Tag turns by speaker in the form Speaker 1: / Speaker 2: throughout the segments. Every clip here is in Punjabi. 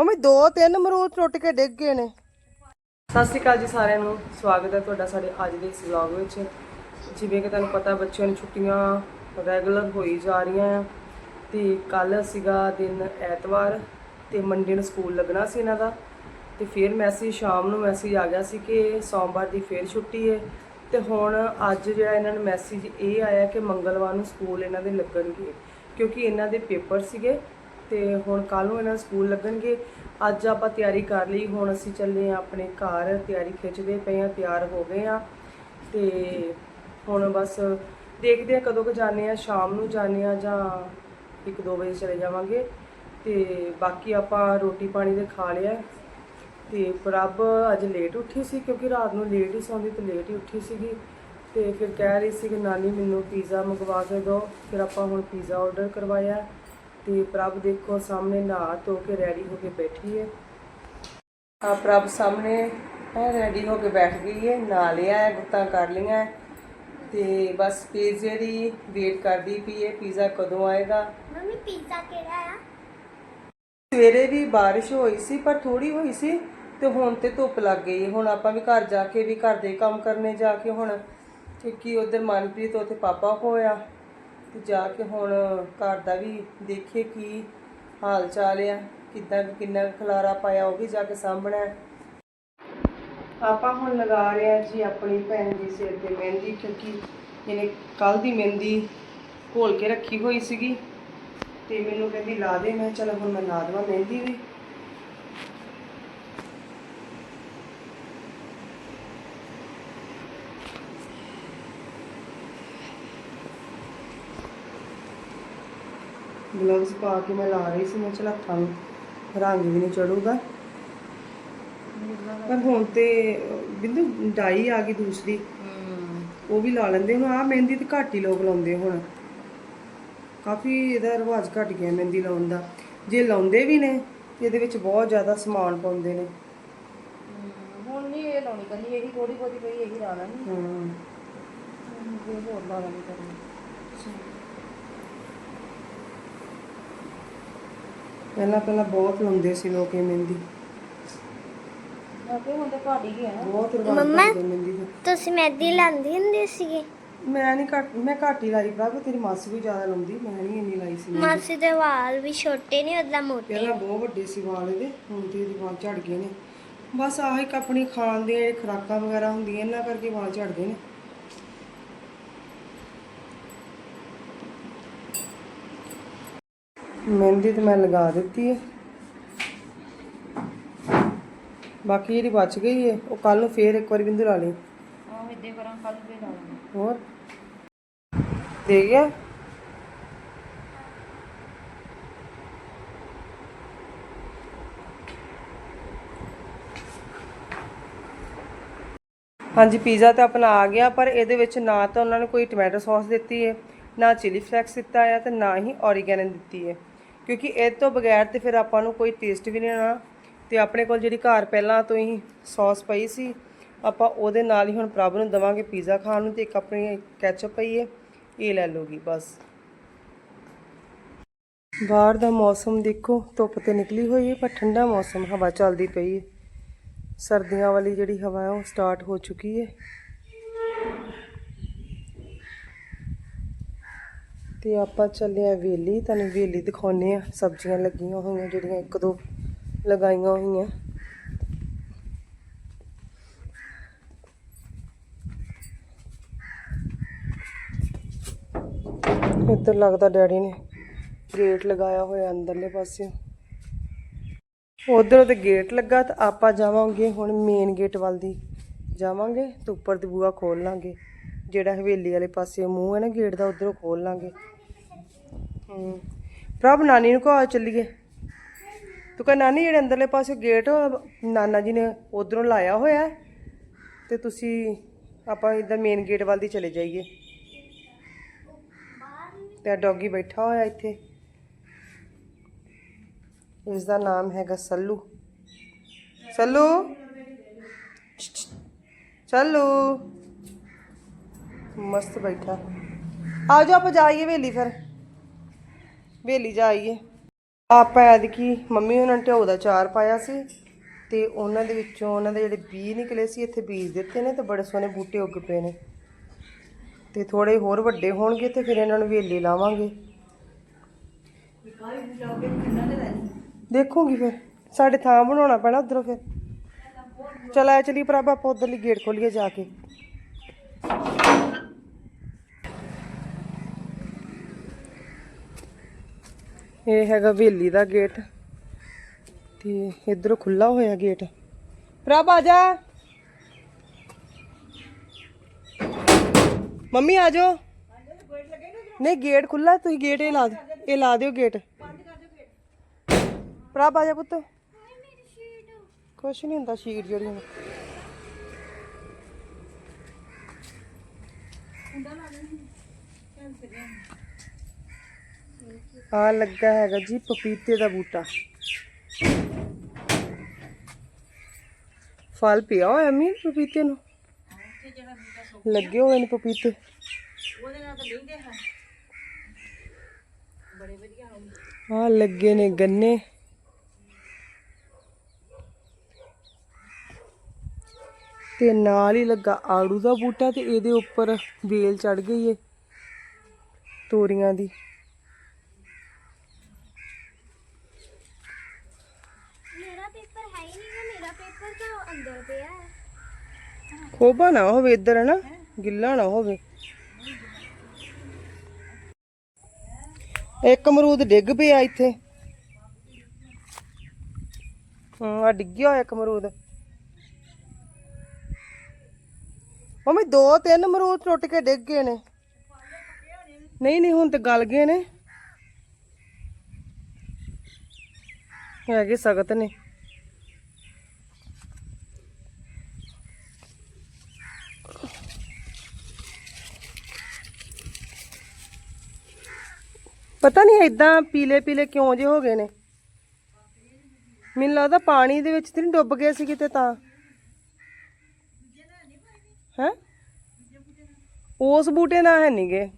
Speaker 1: ਮੰਮੀ, ਦੋ ਤਿੰਨ ਮਰੂਦ ਟੁੱਟ ਕੇ ਡਿੱਗ ਗਏ ਨੇ। ਸਤਿ ਸ਼੍ਰੀ ਅਕਾਲ ਜੀ ਸਾਰਿਆਂ ਨੂੰ। ਸਵਾਗਤ ਹੈ ਤੁਹਾਡਾ ਸਾਡੇ ਅੱਜ ਦੇ ਇਸ ਵਲੌਗ ਵਿੱਚ। ਜਿਵੇਂ ਕਿ ਤੁਹਾਨੂੰ ਪਤਾ, ਬੱਚਿਆਂ ਨੂੰ ਛੁੱਟੀਆਂ ਰੈਗੂਲਰ ਹੋਈ ਜਾ ਰਹੀਆਂ ਆ ਤੇ ਕੱਲ ਸੀਗਾ ਦਿਨ ਐਤਵਾਰ ਤੇ ਮੰਡੇ ਨੂੰ ਸਕੂਲ ਲੱਗਣਾ ਸੀ ਇਹਨਾਂ ਦਾ। ਤੇ ਫਿਰ ਮੈਸੇਜ ਸ਼ਾਮ ਨੂੰ ਮੈਸੇਜ ਆ ਗਿਆ ਸੀ ਕਿ ਸੋਮਵਾਰ ਦੀ ਫੇਰ ਛੁੱਟੀ ਹੈ ਤੇ ਹੁਣ ਅੱਜ ਜਿਹੜਾ ਇਹਨਾਂ ਨੂੰ ਮੈਸੇਜ ਇਹ ਆਇਆ ਕਿ ਮੰਗਲਵਾਰ ਨੂੰ ਸਕੂਲ ਇਹਨਾਂ ਦੇ ਲੱਗਣਗੇ, ਕਿਉਂਕਿ ਇਹਨਾਂ ਦੇ ਪੇਪਰ ਸੀਗੇ। ਤੇ ਹੁਣ ਕੱਲ ਨੂੰ ਇਹਨਾਂ ਦੇ ਸਕੂਲ ਲੱਗਣਗੇ। ਅੱਜ ਆਪਾਂ ਤਿਆਰੀ ਕਰ ਲਈ, ਹੁਣ ਅਸੀਂ ਚੱਲੇ ਆ ਆਪਣੇ ਘਰ, ਤਿਆਰੀ ਖਿੱਚਦੇ ਪਏ ਆ ਤਿਆਰ ਹੋ ਗਏ ਆ ਤੇ ਹੁਣ ਬਸ ਦੇਖਦੇ ਆ ਕਦੋਂ ਕੁ ਜਾਂਦੇ ਆ ਸ਼ਾਮ ਨੂੰ ਜਾਂਦੇ ਆ ਜਾਂ 1-2 ਵਜੇ ਚਲੇ ਜਾਵਾਂਗੇ। ਤੇ ਬਾਕੀ ਆਪਾਂ ਰੋਟੀ ਪਾਣੀ ਦੇ ਖਾ ਲਿਆ। ਤੇ ਪ੍ਰਭ ਅੱਜ ਲੇਟ ਉੱਠੀ ਸੀ ਕਿਉਂਕਿ ਰਾਤ ਨੂੰ ਲੇਟ ਹੀ ਸੌਂਦੀ ਤੇ ਲੇਟ ਹੀ ਉੱਠੀ ਸੀਗੀ। ਤੇ ਫਿਰ ਕਹਿ ਰਹੀ ਸੀ ਕਿ ਨਾਨੀ ਮੈਨੂੰ ਪੀਜ਼ਾ ਮੰਗਵਾ ਕੇ ਦਿਓ। ਫਿਰ ਆਪਾਂ ਹੁਣ ਪੀਜ਼ਾ ਆਰਡਰ ਕਰਵਾਇਆ। ਤੇ ਪ੍ਰਭ ਦੇਖੋ ਸਾਹਮਣੇ ਨਹਾ ਧੋ ਕੇ ਰੈਡੀ ਹੋ ਕੇ ਬੈਠੀ ਹੈ। ਆ ਪ੍ਰਭ ਸਾਹਮਣੇ ਰੈਡੀ ਹੋ ਕੇ ਬੈਠ ਗਈ ਹੈ ਨਹਾ ਲਿਆ ਹੈ ਗੁੱਤਾਂ ਕਰ ਲਈਆਂ ਤੇ ਬਸ ਪੀਜ਼ੇ ਦੀ ਵੇਟ ਕਰਦੀ ਪਈ ਹੈ ਪੀਜ਼ਾ ਕਦੋਂ ਆਏਗਾ?
Speaker 2: ਮੰਮੀ ਪੀਜ਼ਾ ਕਿਹੜਾ ਆ?
Speaker 1: ਸਵੇਰੇ ਵੀ ਬਾਰਿਸ਼ ਹੋਈ ਸੀ ਪਰ ਥੋੜੀ ਹੋਈ ਸੀ ਤੇ ਹੁਣ ਤੇ ਧੁੱਪ ਲੱਗ ਗਈ। ਹੁਣ ਆਪਾਂ ਵੀ ਘਰ ਜਾ ਕੇ ਵੀ ਘਰ ਦੇ ਕੰਮ ਕਰਨੇ ਜਾ ਕੇ ਹੁਣ ਕਿਉਂਕਿ ਉਧਰ ਮਨਪ੍ਰੀਤ ਉੱਥੇ ਪਾਪਾ ਹੋਇਆ। ਤੇ ਜਾ ਕੇ ਹੁਣ ਘਰ ਦਾ ਵੀ ਦੇਖੇ ਕੀ ਹਾਲ ਚਾਲ ਆ, ਕਿੱਦਾਂ, ਕਿੰਨਾ ਕੁ ਖਲਾਰਾ ਪਾਇਆ ਉਹ ਵੀ ਜਾ ਕੇ ਸਾਂਭਣਾ ਆਪਾਂ ਹੁਣ ਲਗਾ ਰਹੇ ਆ ਜੀ ਆਪਣੀ ਭੈਣ ਦੀ ਸਿਰ ਤੇ ਮਹਿੰਦੀ, ਕਿਉਂਕਿ ਇਹਨੇ ਕੱਲ ਦੀ ਮਹਿੰਦੀ ਘੋਲ ਕੇ ਰੱਖੀ ਹੋਈ ਸੀਗੀ। ਤੇ ਮੈਨੂੰ ਕਹਿੰਦੀ ਲਾ ਦੇ, ਮੈਂ ਚਲ ਹੁਣ ਮੈਂ ਲਾ ਦੇਵਾਂ ਮਹਿੰਦੀ ਵੀ। ਗਲਵਸ ਪਾ ਕੇ ਮੈਂ ਲਾ ਰਹੀ ਸੀ ਮੈਂ ਚਲ ਹੱਥਾਂ ਨੂੰ ਰੰਗ ਵੀ ਨਹੀਂ ਚੜੂਗਾ। ਪਰ ਹੁਣ ਤੇ ਬਿੰਦੂ ਡਾਈ ਆ ਗਈ ਦੂਸਰੀ। ਉਹ ਵੀ ਲਾ ਲੈਂਦੇ ਹੁਣ ਆ ਮਹਿੰਦੀ ਤੇ ਘੱਟ ਹੀ ਲੋਕ ਲਾਉਂਦੇ ਹੁਣ। ਕਾਫੀ ਇਹਦਾ ਰਿਵਾਜ ਘਟ ਗਿਆ ਮਹਿੰਦੀ ਲਾਉਣ ਦਾ। ਜੇ ਲਾਉਂਦੇ ਵੀ ਨੇ ਇਹਦੇ ਵਿੱਚ ਬਹੁਤ ਜ਼ਿਆਦਾ ਸਮਾਨ ਪਾਉਂਦੇ ਨੇ।
Speaker 3: ਹੁਣ ਨਹੀਂ ਇਹ ਲਾਉਣੀ ਕੱਲੀ ਇਹੀ ਥੋੜੀ ਬਹੁਤੀ ਪਈ ਇਹੀ ਲਾ ਲੈਣੀ।
Speaker 1: ਹਾਂ।
Speaker 3: ਇਹ ਹੋਰ ਲਾ ਲੈਣੀ ਕਰਨੀ
Speaker 1: ਪਹਿਲਾਂ ਪਹਿਲਾਂ ਬਹੁਤ ਲਾਉਂਦੇ ਸੀ ਲੋਕ ਇਹ ਮਹਿੰਦੀ।
Speaker 3: ਆਪੇ ਹੁਣ ਤੇ ਘੱਟ ਹੀ ਗਿਆ
Speaker 1: ਬਹੁਤ ਰਿਵਾਜ ਕਰਦੇ ਮਹਿੰਦੀ ਦਾ।
Speaker 2: ਤੁਸੀਂ ਮਹਿੰਦੀ ਲਾਉਂਦੀ ਹੁੰਦੀ ਸੀਗੀ?
Speaker 1: ਮੈਂ ਨਹੀਂ ਘੱਟ ਮੈਂ ਘੱਟ ਹੀ ਲਾਈ ਭਰਾ ਤੇਰੀ ਮਾਸੀ ਵੀ ਜ਼ਿਆਦਾ ਲਾਉਂਦੀ ਮੈਂ ਨਹੀਂ ਇੰਨੀ ਲਾਈ ਸੀ ਮਹਿੰਦੀ।
Speaker 2: ਮਾਸੀ ਦੇ ਵਾਲ ਵੀ ਛੋਟੇ ਨਹੀਂ ਉਦਾਂ ਮੋਟੇ
Speaker 1: ਪਹਿਲਾਂ ਬਹੁਤ ਵੱਡੇ ਸੀ ਵਾਲ ਇਹਦੇ ਹੁਣ ਤੇ ਇਹਦੇ ਵਾਲ ਝੜ ਗਏ ਨੇ। ਬਸ ਆਹ ਇੱਕ ਆਪਣੀ ਖਾਣ ਦੀਆਂ ਇਹ ਖੁਰਾਕਾਂ ਵਗੈਰਾ ਹੁੰਦੀਆਂ ਇਹਨਾਂ ਕਰਕੇ ਵਾਲ ਝੜਦੇ ਨੇ। ਮਹਿੰਦੀ ਤੇ ਮੈਂ ਲਗਾ ਦਿੱਤੀ ਹੈ। ਬਾਕੀ ਜਿਹੜੀ ਬਚ ਗਈ ਹੈ ਉਹ ਕੱਲ ਨੂੰ ਫੇਰ ਇੱਕ ਵਾਰੀ ਬਿੰਦੂ ਲਾ ਲਈ।
Speaker 3: ਆਹ ਇੱਦੇ ਕਰਾਂ ਕੱਲ ਲਾ
Speaker 1: ਹੋਰ? ਦੇ ਗਿਆ? ਹਾਂਜੀ ਪੀਜ਼ਾ ਤਾਂ ਆਪਣਾ ਆ ਗਿਆ ਪਰ ਇਹਦੇ ਵਿੱਚ ਨਾ ਤਾਂ ਉਹਨਾਂ ਨੇ ਕੋਈ ਟੋਮੈਟੋ ਸੌਸ ਦਿੱਤੀ ਹੈ ਨਾ ਚਿਲੀ ਫਲੈਕਸ ਦਿੱਤਾ ਹੈ ਤੇ ਨਾ ਹੀ ਔਰੀਗੈਨੋ ਦਿੱਤੀ ਹੈ। ਕਿਉਂਕਿ ਇਹ ਤੋਂ ਬਗੈਰ ਤੇ ਫਿਰ ਆਪਾਂ ਨੂੰ ਕੋਈ ਟੇਸਟ ਵੀ ਨਹੀਂ ਆਉਣਾ। ਤੇ ਆਪਣੇ ਕੋਲ ਜਿਹੜੀ ਘਰ ਪਹਿਲਾਂ ਤੋਂ ਹੀ ਸੌਸ ਪਈ ਸੀ, ਆਪਾਂ ਉਹਦੇ ਨਾਲ ਹੀ ਹੁਣ ਪ੍ਰਭ ਨੂੰ ਦਵਾਂਗੇ ਪੀਜ਼ਾ ਖਾਣ ਨੂੰ ਤੇ ਇੱਕ ਆਪਣੀ ਕੈਚਅਪ ਪਈ ਹੈ, ਇਹ ਲੈ ਲੂਗੀ ਬਸ। ਬਾਹਰ ਦਾ ਮੌਸਮ ਦੇਖੋ, ਧੁੱਪ ਤੇ ਨਿਕਲੀ ਹੋਈ ਹੈ, ਪਰ ਠੰਡਾ ਮੌਸਮ ਹਵਾ ਚੱਲਦੀ ਪਈ ਹੈ। ਸਰਦੀਆਂ ਵਾਲੀ ਜਿਹੜੀ ਹਵਾ ਹੈ ਉਹ ਸਟਾਰਟ ਹੋ ਚੁੱਕੀ ਹੈ। ਤੇ ਆਪਾਂ ਚੱਲੇ ਆ ਵੇਲੀ, ਤੁਹਾਨੂੰ ਵੇਲੀ ਦਿਖਾਉਨੇ ਆ। ਸਬਜ਼ੀਆਂ ਲੱਗੀਆਂ ਹੋਈਆਂ, ਜਿਹੜੀਆਂ ਇੱਕ ਦੋ ਲਗਾਈਆਂ ਹੋਈਆਂ। ਇੱਧਰ ਲੱਗਦਾ ਡੈਡੀ ਨੇ ਗੇਟ ਲਗਾਇਆ ਹੋਇਆ ਅੰਦਰਲੇ ਪਾਸੇ। ਉਧਰ ਤੇ ਗੇਟ ਲੱਗਾ ਤਾਂ ਆਪਾਂ ਜਾਵਾਂਗੇ ਹੁਣ ਮੇਨ ਗੇਟ ਵੱਲ ਦੀ। ਜਾਵਾਂਗੇ ਤੇ ਉੱਪਰ ਦੀ ਬੂਆ ਖੋਲ ਲਾਂਗੇ। ਜਿਹੜਾ ਹਵੇਲੀ ਵਾਲੇ ਪਾਸੇ ਮੂੰਹ ਹੈ ਨਾ, ਗੇਟ ਦਾ ਉਧਰੋਂ ਖੋਲ ਲਾਂਗੇ। ਹੂੰ। ਪ੍ਰਭ ਨਾਨੀ ਨੂੰ ਕਹੋ, ਚੱਲੀਏ। ਤੂੰ ਕਹ, ਨਾਨੀ, ਜਿਹੜੇ ਅੰਦਰਲੇ ਪਾਸੇ ਗੇਟ, ਨਾਨਾ ਜੀ ਨੇ ਉਧਰੋਂ ਲਾਇਆ ਹੋਇਆ, ਤੇ ਤੁਸੀਂ, ਆਪਾਂ ਇਧਰ ਮੇਨ ਗੇਟ ਵੱਲ ਦੀ ਚਲੇ ਜਾਈਏ। ਤੇ ਡੌਗੀ ਬੈਠਾ ਹੋਇਆ ਇੱਥੇ। ਇਸ ਦਾ ਨਾਮ ਹੈਗਾ ਸੱਲੂ। ਸੱਲੂ? ਸੱਲੂ? ਮਸਤ ਬੈਠਾ। ਆ ਜਾਓ, ਆਪਾਂ ਜਾਈਏ ਵੇਲੀ ਫਿਰ। ਵੇਲੀ ਜਾਈਏ। ਆਪਾਂ ਐਤਕੀ ਮੰਮੀ ਉਹਨਾਂ ਨੇ ਢਿਓ ਦਾ ਚਾਰ ਪਾਇਆ ਸੀ ਤੇ ਉਹਨਾਂ ਦੇ ਵਿੱਚੋਂ ਉਹਨਾਂ ਦੇ ਜਿਹੜੇ ਬੀਜ ਨਿਕਲੇ ਸੀ, ਇੱਥੇ ਬੀਜ ਦਿੱਤੇ ਨੇ ਤੇ ਬੜੇ ਸੋਹਣੇ ਬੂਟੇ ਉੱਗ ਪਏ ਨੇ। ਤੇ ਥੋੜੇ ਹੋਰ ਵੱਡੇ ਹੋਣਗੇ ਤੇ ਫਿਰ ਇਹਨਾਂ ਨੂੰ ਵੇਲੀ ਲਾਵਾਂਗੇ। ਦੇਖੂਗੀ ਫਿਰ। ਸਾਡੇ ਥਾਂ ਬਣਾਉਣਾ ਪੈਣਾ ਉਧਰੋਂ ਫਿਰ। ਚਲ ਆ ਚਲੀ ਪ੍ਰਭ ਆਪਾਂ ਉਧਰਲੀ ਗੇਟ ਖੋਲੀਏ ਜਾ ਕੇ। ਇਹ ਹੈਗਾ ਵੇਲੀ ਦਾ ਗੇਟ। ਤੇ ਇਧਰੋਂ ਖੁੱਲਾ ਹੋਇਆ ਗੇਟ। ਪ੍ਰਭ ਆ ਜਾ। ਮੰਮੀ ਆ ਜਾਓ। ਨਹੀਂ, ਗੇਟ ਖੁੱਲਾ ਤੁਸੀਂ ਗੇਟ ਇਹ ਲਾ ਦਿਓ, ਇਹ ਲਾ ਦਿਓ ਗੇਟ। ਪ੍ਰਭ ਆ ਜਾ ਪੁੱਤ। ਕੁਛ ਨਹੀਂ ਹੁੰਦਾ, ਸ਼ੀਟ ਜਿਹੜੀ ਹੁਣ ਆ ਲੱਗਾ ਹੈਗਾ ਜੀ ਪਪੀਤੇ ਦਾ ਬੂਟਾ। ਫਲ ਪਿਆ ਹੋਇਆ ਮੀ ਪਪੀਤੇ ਨੂੰ? ਲੱਗੇ ਹੋਏ ਨੇ ਪਪੀਤੇ। ਆ ਲੱਗੇ ਨੇ ਗੰਨੇ। ਤੇ ਨਾਲ ਹੀ ਲੱਗਾ ਆੜੂ ਦਾ ਬੂਟਾ ਤੇ ਇਹਦੇ ਉੱਪਰ ਵੇਲ ਚੜ ਗਈ ਏ ਤੋਰੀਆਂ ਦੀ।
Speaker 2: ਪੇਪਰ ਹੈ ਹੀ ਨਹੀਂ ਮੇਰਾ ਪੇਪਰ ਤਾਂ ਅੰਦਰ ਪਿਆ ਹੈ
Speaker 1: ਖੋਬਾ ਨਾ ਹੋਵੇ ਇੱਧਰ ਹਨਾ ਗਿੱਲਾ ਨਾ ਹੋਵੇ ਇੱਕ ਅਮਰੂਦ ਡਿੱਗ ਪਿਆ ਇੱਥੇ ਹਾਂ ਆ ਡਿੱਗਿਆ ਹੋਇਆ ਇੱਕ ਅਮਰੂਦ ਮੰਮੀ ਦੋ ਤਿੰਨ ਅਮਰੂਦ ਟੁੱਟ ਕੇ ਡਿੱਗ ਗਏ ਨੇ ਨਹੀਂ ਨਹੀਂ ਹੁਣ ਤੇ ਗਲ ਗਏ ਨੇ ਹੈਗੇ ਸਖਤ ਨੇ ਪਤਾ ਨਹੀਂ ਇਦਾਂ ਪੀਲੇ ਪੀਲੇ ਕਿਉਂ ਜੇ ਹੋ ਗਏ ਨੇ। ਮੈਨੂੰ ਲੱਗਦਾ ਪਾਣੀ ਦੇ ਵਿੱਚ ਤੇ ਨਹੀਂ ਡੁੱਬ ਗਏ ਸੀ ਕਿਤੇ ਤਾਂ। ਹੈ? ਉਸ ਬੂਟੇ ਨਾਲ ਹੈ ਨਹੀਂਗੇ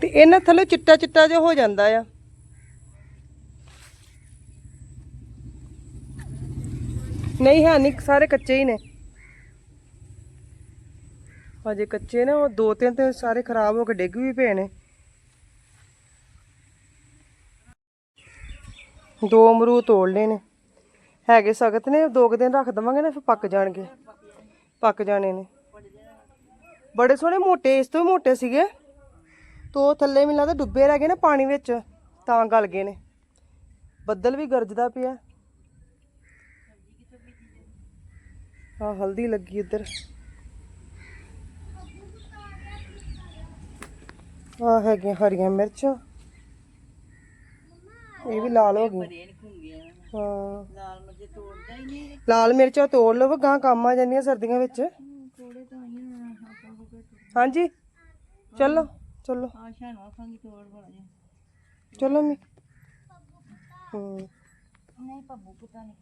Speaker 1: ਤੇ ਇਹਨਾਂ ਥੱਲੇ ਚਿੱਟਾ ਚਿੱਟਾ ਜਿਹਾ ਹੋ ਜਾਂਦਾ ਆ। ਨਹੀਂ, ਹੈ ਨਹੀਂ, ਸਾਰੇ ਕੱਚੇ ਹੀ ਨੇ। ਹਜੇ ਕੱਚੇ ਨੇ, ਉਹ ਦੋ ਤਿੰਨ ਤੇ ਸਾਰੇ ਖਰਾਬ ਹੋ ਕੇ ਡਿੱਗ ਵੀ ਪਏ ਨੇ। ਦੋ ਅਮਰੂਦ ਤੋੜ ਲਏ ਨੇ। ਹੈਗੇ ਸਖਤ ਨੇ, ਦੋ ਕੁ ਦਿਨ ਰੱਖ ਦਵਾਂਗੇ ਨਾ, ਫਿਰ ਪੱਕ ਜਾਣਗੇ। ਪੱਕ ਜਾਣੇ ਨੇ। ਬੜੇ ਸੋਹਣੇ ਮੋਟੇ, ਇਸ ਤੋਂ ਵੀ ਮੋਟੇ ਸੀਗੇ। ਤੋ ਥੱਲੇ ਮੈਨੂੰ ਲੱਗਦਾ ਡੁੱਬੇ ਰਹਿ ਗਏ ਨਾ ਪਾਣੀ ਵਿੱਚ, ਤਾਂ ਗਲ ਗਏ ਨੇ। ਬੱਦਲ ਵੀ ਗਰਜਦਾ ਪਿਆ। ਆ ਹਲਦੀ ਲੱਗੀ ਇੱਧਰ ਆ ਹੈਗੀਆਂ ਹਰੀਆਂ ਮਿਰਚਾਂ ਇਹ ਵੀ ਲਾਲ ਹੋ ਗਈਆਂ ਹਾਂ ਲਾਲ ਮਿਰਚਾਂ ਤੋੜ ਲਵੋ ਗਾਂ ਕੰਮ ਆ ਜਾਂਦੀਆਂ ਸਰਦੀਆਂ ਵਿੱਚ। ਹਾਂਜੀ। ਚਲੋ ਚਲੋ। ਚਲੋ ਮੀ ਹੂੰ।
Speaker 3: ਨਹੀਂ ਪੱਬੂ ਪੁੱਤਾ ਨਹੀਂ